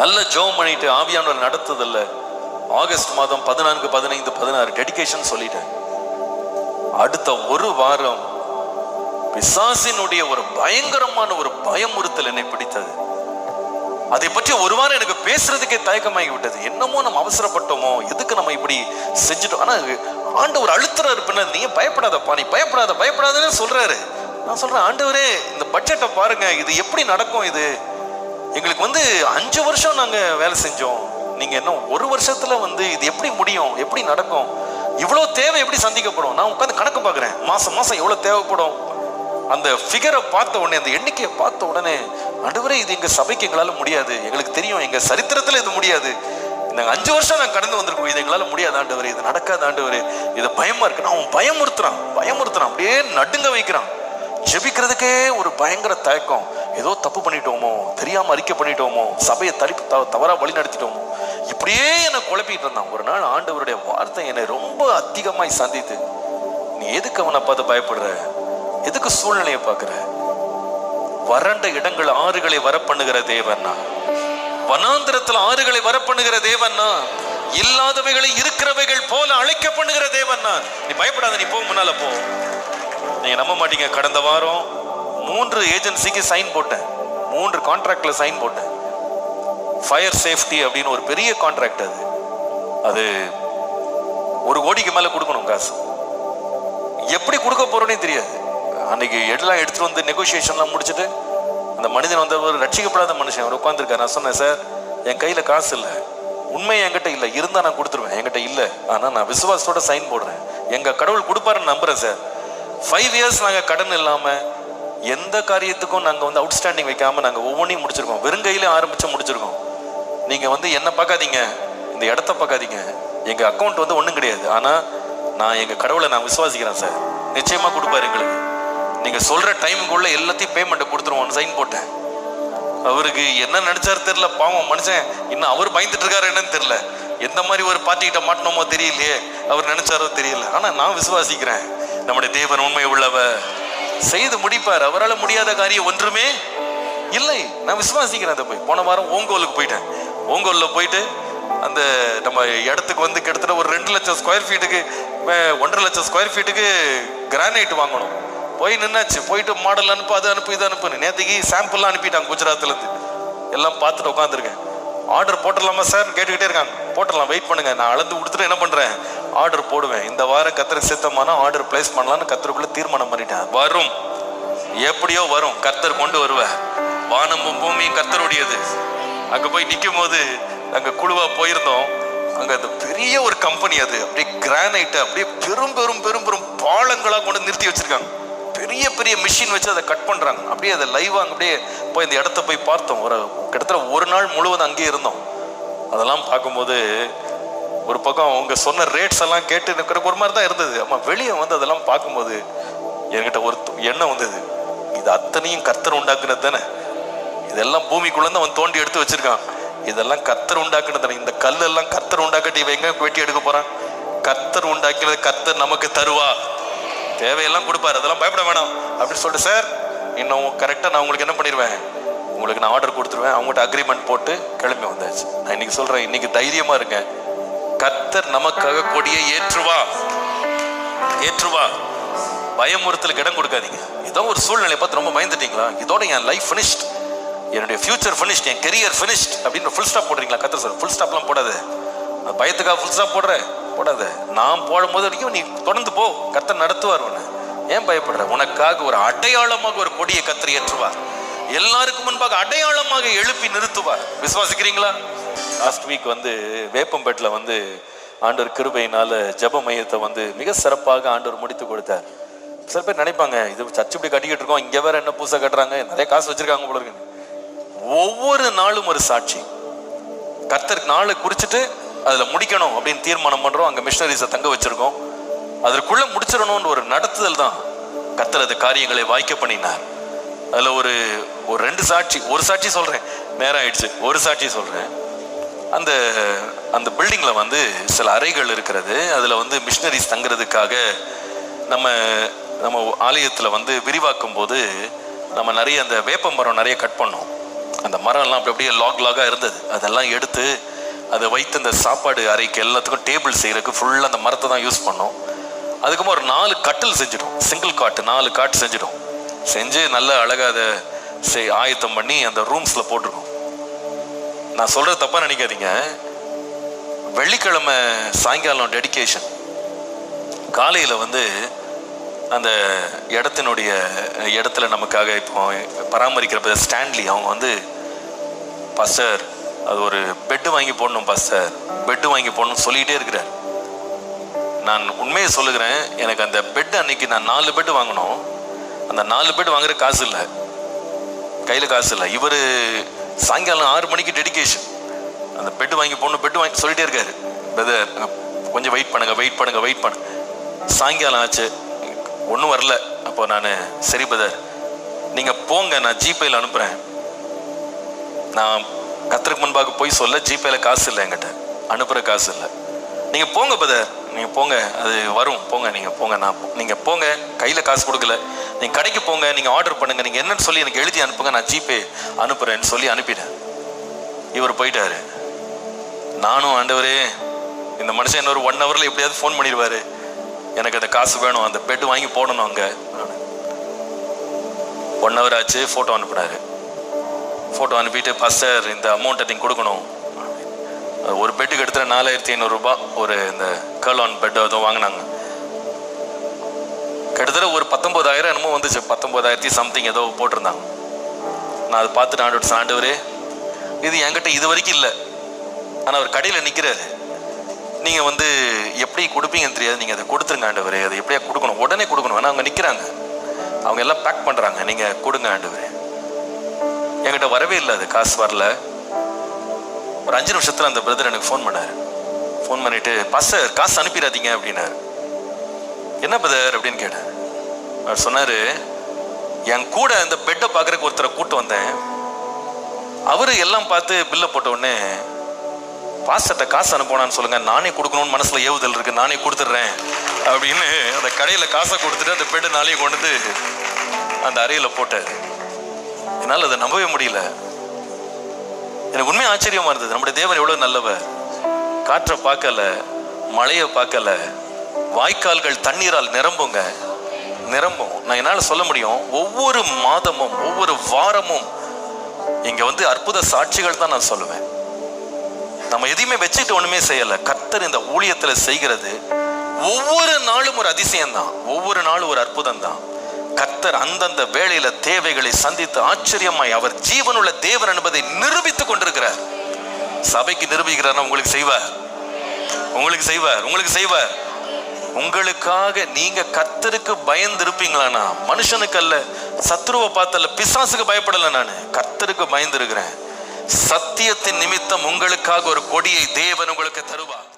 நல்ல ஜோம் பண்ணிட்டு ஆவியானவர் நடத்துதல்ல. ஆகஸ்ட் மாதம் பதினான்கு பதினைந்து பதினாறு டெடிகேஷன் சொல்லிட்டேன். அடுத்த ஒரு வாரம் பிசாசினுடைய ஒரு பயங்கரமான ஒரு பயமுறுத்தல் என்னை பிடித்தது. அதை பற்றி ஒரு வாரம் எனக்கு பேசுறதுக்கே தயக்கமாகி விட்டது. என்னமோ நம்ம அவசரப்பட்டோமோ எதுக்கு நம்ம இப்படி செஞ்சுட்டோம்? ஆனா ஆண்டவர் அழுத்துறாரு பின்ன நீ பயப்படாதப்பா நீ பயப்படாத பயப்படாதன்னு சொல்றாரு. நான் சொல்றேன் ஆண்டவரே இந்த பட்ஜெட்டை பாருங்க இது எப்படி நடக்கும் இது? எங்களுக்கு வந்து அஞ்சு வருஷம் நாங்கள் வேலை செஞ்சோம். நீங்கள் என்ன ஒரு வருஷத்தில் வந்து இது எப்படி முடியும்? எப்படி நடக்கும்? இவ்வளோ தேவை எப்படி சந்திக்கப்படும்? நான் உட்காந்து கணக்கு பார்க்குறேன். மாதம் மாதம் எவ்வளோ தேவைப்படும்? அந்த ஃபிகரை பார்த்த உடனே அந்த எண்ணிக்கையை பார்த்த உடனே நடுவரே இது எங்கள் சபைக்கு எங்களால் முடியாது. எங்களுக்கு தெரியும். எங்கள் சரித்திரத்தில் இது முடியாது. இந்த அஞ்சு வருஷம் நாங்கள் கடந்து வந்திருக்கோம். இது எங்களால் முடியாது ஆண்டவர். இது நடக்காது ஆண்டவர். இது பயமாக இருக்கு. அவன் பயமுறுத்துறான். பயமுறுத்துறான். அப்படியே நடுங்க வைக்கிறான். ஜெபிக்கிறதுக்கே ஒரு பயங்கர தயக்கம். ஏதோ தப்பு பண்ணிட்டோமோ தெரியாம அறிக்கை பண்ணிட்டோமோ சபையை தடி தவறா வழி நடத்திட்டோமோ இப்படியே என்னை குழப்பிட்டு இருந்தான். ஒரு நாள் ஆண்டவருடைய வார்த்தை என்னை ரொம்ப அதிகமாய் சந்தித்து நீ எதுக்கு அவனை பார்த்து பயப்படுற? எதுக்கு சூழ்நிலையை பார்க்குற? வறண்ட இடங்கள் ஆறுகளை வரப்பண்ணுகிற தேவன்னா? வனாந்திரத்தில் ஆறுகளை வரப்பண்ணுகிற தேவன்னா? இல்லாதவைகளை இருக்கிறவைகள் போல அழைக்க பண்ணுகிற தேவன்னா? நீ பயப்படாத நீ போ முன்னால போ. நீங்க நம்ப மாட்டீங்க. கடந்த வாரம் மூன்று ஏஜென்சிக்கு சைன் போட்டேன். மூன்று கான்ட்ராக்ட்ல சைன் போட்டேன். ஃபயர் சேஃப்டி அப்படின்னு ஒரு பெரிய கான்ட்ராக்ட் அது. அது ஒரு கோடிக்கு மேலே கொடுக்கணும் காசு. எப்படி கொடுக்க போறோன்னே தெரியாது. அன்னைக்கு எல்லாம் எடுத்துட்டு வந்து நெகோசியேஷன்லாம் முடிச்சுட்டு அந்த மனிதன் வந்து ஒரு ரட்சிக்கப்படாத மனுஷன். அவர் உட்காந்துருக்காரு நான் சொன்னேன் சார் என் கையில் காசு இல்லை. உண்மை என்கிட்ட இல்லை. இருந்தால் நான் கொடுத்துருவேன். என்கிட்ட இல்லை. ஆனால் நான் விசுவாசத்தோட சைன் போடுறேன். எங்கள் கடவுள் கொடுப்பாருன்னு நம்புறேன் சார். ஃபைவ் இயர்ஸ் நாங்கள் கடன் இல்லாமல் எந்த காரியத்துக்கும் நாங்கள் வந்து அவுட்ஸ்டாண்டிங் வைக்காமல் நாங்கள் ஒவ்வொன்றையும் முடிச்சிருக்கோம். வெறுங்கையிலே ஆரம்பித்து முடிச்சிருக்கோம். நீங்கள் வந்து என்ன பார்க்காதீங்க. இந்த இடத்த பார்க்காதீங்க. எங்கள் அக்கௌண்ட் வந்து ஒன்றும் கிடையாது. ஆனால் நான் எங்கள் கடவுளை நான் விசுவாசிக்கிறேன் சார் நிச்சயமாக கொடுப்பாரு எங்களுக்கு. நீங்கள் சொல்கிற டைமுக்குள்ளே எல்லாத்தையும் பேமெண்ட்டை கொடுத்துருவோம் சைன் போட்டேன். அவருக்கு என்ன நினைச்சாரு தெரில பாவம் மனுஷன். இன்னும் அவர் பயந்துட்டு இருக்காரு என்னன்னு தெரில எந்த மாதிரி ஒரு பார்ட்டிகிட்ட மாட்டினோமோ தெரியலையே. அவர் நினைச்சாரோ தெரியல. ஆனால் நான் விசுவாசிக்கிறேன். நம்முடைய தேவன் உண்மை உள்ளவ செய்து முடிப்பார். அவரால் முடியாத காரியம் ஒன்றுமே இல்லை. நான் விசுவாசிக்கிறேன் அதை போய். போன வாரம் ஓங்கோலுக்கு போயிட்டேன். ஓங்கோலில் போயிட்டு அந்த நம்ம இடத்துக்கு வந்து கிட்டத்தட்ட ஒரு ரெண்டு லட்சம் ஸ்கொயர் ஃபீட்டுக்கு ஒன்றரை லட்சம் ஸ்கொயர் ஃபீட்டுக்கு கிரானைட் வாங்கணும். போய் நின்னாச்சு. போயிட்டு மாடல் அனுப்பு அது அனுப்பு இது அனுப்புன்னு. நேற்றுக்கு சாம்பிள்லாம் அனுப்பிட்டாங்க குஜராத்லேருந்து. எல்லாம் பார்த்துட்டு உட்காந்துருக்கேன் ஆர்டர் போட்டுடலாமா சார் கேட்டுக்கிட்டே இருக்காங்க. போட்டுடலாம். வெயிட் பண்ணுங்க. நான் அளந்து கொடுத்துட்டு என்ன பண்ணுறேன் ஆர்டர் போடுவேன். இந்த வாரம் கத்தருக்கு சித்தமான ஆர்டர் பிளேஸ் பண்ணலான்னு கத்தருக்குள்ள தீர்மானம் பண்ணிட்டேன். வரும். எப்படியோ வரும். கத்தர் கொண்டு வருவார். வானமும் பூமியும் கத்தருடையது அங்க போய் நிற்கும் போது நாங்கள் குழுவா போயிருந்தோம். அங்க அந்த பெரிய ஒரு கம்பெனி அது. அப்படியே கிரானைட் அப்படியே பெரும் பெரும் பெரும் பெரும் பாலங்களா கொண்டு நிறுத்தி வச்சிருக்காங்க. பெரிய பெரிய மிஷின் வச்சு அதை கட் பண்றாங்க. அப்படியே அதை லைவா அப்படியே போய் இந்த இடத்த போய் பார்த்தோம். ஒரு கிட்டத்தட்ட ஒரு நாள் முழுவதும் அங்கேயே இருந்தோம். அதெல்லாம் பார்க்கும்போது ஒரு பக்கம் அவங்க சொன்ன ரேட்ஸ் எல்லாம் கேட்டு எனக்கு ஒரு மாதிரி தான் இருந்தது. அம்மா வெளியே வந்து அதெல்லாம் பார்க்கும்போது என்கிட்ட ஒரு எண்ணம் வந்தது. இது அத்தனையும் கர்த்தர் உண்டாக்குனது தானே? இதெல்லாம் பூமிக்குள்ள அவன் தோண்டி எடுத்து வச்சிருக்கான். இதெல்லாம் கர்த்தர் உண்டாக்குனது தானே? இந்த கல்லெல்லாம் கர்த்தர் உண்டாக்கிட்டு இவன் எங்க வெட்டி எடுக்க போறான்? கர்த்தர் உண்டாக்கினது கர்த்தர் நமக்கு தருவா? தேவையெல்லாம் கொடுப்பாரு. அதெல்லாம் பயப்பட வேணாம். அப்படின்னு சொல்லிட்டு சார் இன்னும் கரெக்டாக நான் உங்களுக்கு என்ன பண்ணிடுவேன்? உங்களுக்கு நான் ஆர்டர் கொடுத்துருவேன். அவங்ககிட்ட அக்ரிமெண்ட் போட்டு கிளம்பி வந்தாச்சு. நான் இன்னைக்கு சொல்கிறேன் இன்னைக்கு தைரியமாக இருங்க. கர்த்தர் நமக்காக கொடியை ஏற்றுவா. ஏற்றுவா. பயமுறுத்தலுக்கு இடம் கொடுக்காதீங்க. ஏதோ ஒரு சூழ்நிலை பார்த்து ரொம்ப பயந்துட்டீங்களா? இதோட என் லைஃப் ஃபினிஷ்ட் என்னுடைய ஃபியூச்சர் ஃபினிஷ்ட் என் கெரியர் ஃபினிஷ்ட் அப்படின்னு ஃபுல் ஸ்டாப் போடுறீங்களா? கத்தர் சார் ஃபுல் ஸ்டாப்லாம் போடாத. பயத்துக்காக ஃபுல் ஸ்டாப் போடுற போடாத. நான் போடும்போது வரைக்கும் நீ தொடர்ந்து போ. கத்தர் நடத்துவார் உன்னை. ஏன் பயப்படுற? உனக்காக ஒரு அடையாளமாக ஒரு கொடியை கத்தர் ஏற்றுவார். எல்லாருக்கும் முன்பாக அடையாளமாக எழுப்பி நிறுத்துவார். விசுவாசிக்கிறீங்களா? லாஸ்ட் வீக் வந்து வேப்பம்பேட்டில் வந்து ஆண்டவர் கிருபையினால ஜெப மையத்தை வந்து மிக சிறப்பாக ஆண்டவர் முடித்து கொடுத்தார். சில பேர் நினைப்பாங்க இது சர்ச் இப்படி கட்டிக்கிட்டு இருக்கோம் இங்க வேற என்ன பூசை கட்டுறாங்க நிறைய காசு வச்சிருக்காங்க போல இருக்கு. ஒவ்வொரு நாளும் ஒரு சாட்சி. கர்த்தர் நாளை குறிச்சிட்டு அதுல முடிக்கணும் அப்படின்னு தீர்மானம் பண்றோம் அங்க மிஷினரிஸை தங்க வச்சிருக்கோம். அதற்குள்ள முடிச்சிடணும்னு ஒரு நடத்துதல் தான் கர்த்தர் காரியங்களை வாய்க்க பண்ணினார். அதுல ஒரு ஒரு ரெண்டு சாட்சி ஒரு சாட்சி சொல்றேன் நேரம் ஆயிடுச்சு ஒரு சாட்சி சொல்றேன். அந்த அந்த பில்டிங்கில் வந்து சில அறைகள் இருக்கிறது. அதில் வந்து மிஷினரிஸ் தங்குறதுக்காக நம்ம நம்ம ஆலயத்தில் வந்து விரிவாக்கும் போது நம்ம நிறைய அந்த வேப்ப மரம் நிறைய கட் பண்ணோம். அந்த மரம்லாம் அப்படி அப்படியே லாக் லாகாக இருந்தது. அதெல்லாம் எடுத்து அதை வைத்து அந்த சாப்பாடு அறைக்கு எல்லாத்துக்கும் டேபிள் செய்கிறதுக்கு ஃபுல்லாக அந்த மரத்தை தான் யூஸ் பண்ணோம். அதுக்கப்புறம் ஒரு நாலு கட்டில் செஞ்சிடும் சிங்கிள் காட்டு நாலு காட்டு செஞ்சிடும் செஞ்சு நல்ல அழகாக அதை செய் ஆயத்தம் பண்ணி அந்த ரூம்ஸில் போட்டிருக்கோம். நான் சொல்கிறது தப்பாக நினைக்காதீங்க. வெள்ளிக்கிழமை சாயங்காலம் டெடிகேஷன் காலையில் வந்து அந்த இடத்தினுடைய இடத்துல நமக்காக இப்போ பராமரிக்கிற ஸ்டான்லி அவங்க வந்து பஸ்டர் அது ஒரு பெட்டு வாங்கி போடணும் பஸ்டர் பெட்டு வாங்கி போடணும்னு சொல்லிகிட்டே இருக்கிறார். நான் உண்மையை சொல்லுகிறேன் எனக்கு அந்த பெட் அன்னைக்கு நான் நாலு பெட் வாங்கினோம். அந்த நாலு பெட் வாங்குற காசு இல்லை. கையில் காசு இல்லை. இவர் சாயங்காலம் ஆறு மணிக்கு டெடிகேஷன் அந்த பெட்டு வாங்கி போடணும் பெட்டு வாங்கி சொல்லிட்டே இருக்காரு. பிரதர் கொஞ்சம் வெயிட் பண்ணுங்க வெயிட் பண்ணுங்க வெயிட் பண்ணுங்க சாயங்காலம் ஆச்சு ஒன்றும் வரல. அப்போ நான் சரி பிரதர் நீங்கள் போங்க நான் ஜிபேயில் அனுப்புகிறேன் நான் கத்தருக்கு முன்பாக போய் சொல்ல ஜிபேல காசு இல்லை என்கிட்ட. அனுப்புகிற காசு இல்லை. நீங்கள் போங்க பிரதர் நீங்கள் போங்க அது வரும். போங்க நீங்கள் போங்க நான் நீங்கள் போங்க கையில் காசு கொடுக்கல. நீங்கள் கடைக்கு போங்க நீங்கள் ஆர்டர் பண்ணுங்க நீங்கள் என்னன்னு சொல்லி எனக்கு எழுதி அனுப்புங்க நான் ஜிபே அனுப்புகிறேன்னு சொல்லி அனுப்பிட்டேன். இவர் போயிட்டாரு. நானும் ஆண்டவரே இந்த மனுஷன் இன்னொரு ஒன் ஹவரில் எப்படியாவது ஃபோன் பண்ணிடுவாரு. எனக்கு அந்த காசு வேணும் அந்த பெட் வாங்கி போடணும் அங்கே. ஒன் ஹவர் ஆச்சு ஃபோட்டோ அனுப்புனாரு. ஃபோட்டோ அனுப்பிட்டு பஸ்டர் இந்த அமௌண்ட்டை நீங்கள் கொடுக்கணும். ஒரு பெட்டுக்கு எடுத்துகிற நாலாயிரத்தி ஐநூறுரூபா ஒரு இந்த கேர்லான் பெட் அதுவும் வாங்கினாங்க. கிட்டத்தட்ட ஒரு பத்தொம்போதாயிரம் என்னமோ வந்துச்சு. பத்தொம்போதாயிரத்தி சம்திங் ஏதோ போட்டிருந்தாங்க. நான் அதை பார்த்துட்டு ஆண்டு ஆண்டவரே. இது என்கிட்ட இது வரைக்கும் இல்லை. ஆனால் அவர் கடையில் நிற்கிறாரு நீங்கள் வந்து எப்படி கொடுப்பீங்கன்னு தெரியாது. நீங்கள் அதை கொடுத்துருங்க ஆண்டவர். அதை எப்படியா கொடுக்கணும்? உடனே கொடுக்கணும். ஆனால் அவங்க நிற்கிறாங்க அவங்க எல்லாம் பேக் பண்ணுறாங்க நீங்கள் கொடுங்க ஆண்டவர். என்கிட்ட வரவே இல்லை அது. காசு வரல. ஒரு அஞ்சு நிமிஷத்தில் அந்த பிரதர் எனக்கு ஃபோன் பண்ணார். ஃபோன் பண்ணிட்டு பாஸ்டர் காசு அனுப்பிடாதீங்க அப்படின்னாரு. என்ன பிரதர் அப்படின்னு கேட்டேன். அவர் சொன்னார் என் கூட இந்த பெட்டை பார்க்குறக்கு ஒருத்தரை கூட்டு வந்தேன். அவரு எல்லாம் பார்த்து பில்லை போட்ட உடனே பாஸ்டர்ட்ட காசு அனுப்பணும்னு சொல்லுங்க. நானே கொடுக்கணும்னு மனசுல ஏவுதல் இருக்கு. நானே கொடுத்துட்றேன். அப்படின்னு அந்த கடையில் காசை கொடுத்துட்டு அந்த பெட்டு நாளையும் கொண்டு வந்து அந்த அறையில் போட்டார். என்னால் அதை நம்பவே முடியல. எனக்கு உண்மையாக ஆச்சரியமா இருந்தது. நம்முடைய தேவன் எவ்வளோ நல்லவர். காற்றை பார்க்கல மழையை பார்க்கல வாய்க்கால்கள் தண்ணீரால் நிரம்புங்க. நிரம்பும். நான் என்னால் சொல்ல முடியும்? ஒவ்வொரு மாதமும் ஒவ்வொரு வாரமும் இங்க வந்து அற்புத சாட்சிகள் தான் நான் சொல்லுவேன். நம்ம எதையுமே வச்சுட்டு ஒண்ணுமே செய்யல. கர்த்தர் இந்த ஊழியத்துல செய்கிறது ஒவ்வொரு நாளும் ஒரு அதிசயம் தான் ஒவ்வொரு நாளும் ஒரு அற்புதம் தான் கர்த்தர் அந்தந்த வேளையில தேவைகளை சந்தித்து ஆச்சரியமாய் அவர் ஜீவனுள்ள தேவன் என்பதை நிரூபித்துக் கொண்டிருக்கிறார். சபைக்கு நிரூபிக்கிறார் உங்களுக்கு செய்வார். உங்களுக்கு செய்வார். உங்களுக்கு செய்வார். உங்களுக்காக நீங்க கர்த்தருக்கு பயந்து இருப்பீங்களானா மனுஷனுக்கு அல்ல. சத்ருவை பார்த்தல பிசாசுக்கு பயப்படல நான். கர்த்தருக்கு பயந்து இருக்கிறேன் சத்தியத்தின் நிமித்தம் உங்களுக்காக ஒரு கொடியை தேவன் உங்களுக்கு தருவார்.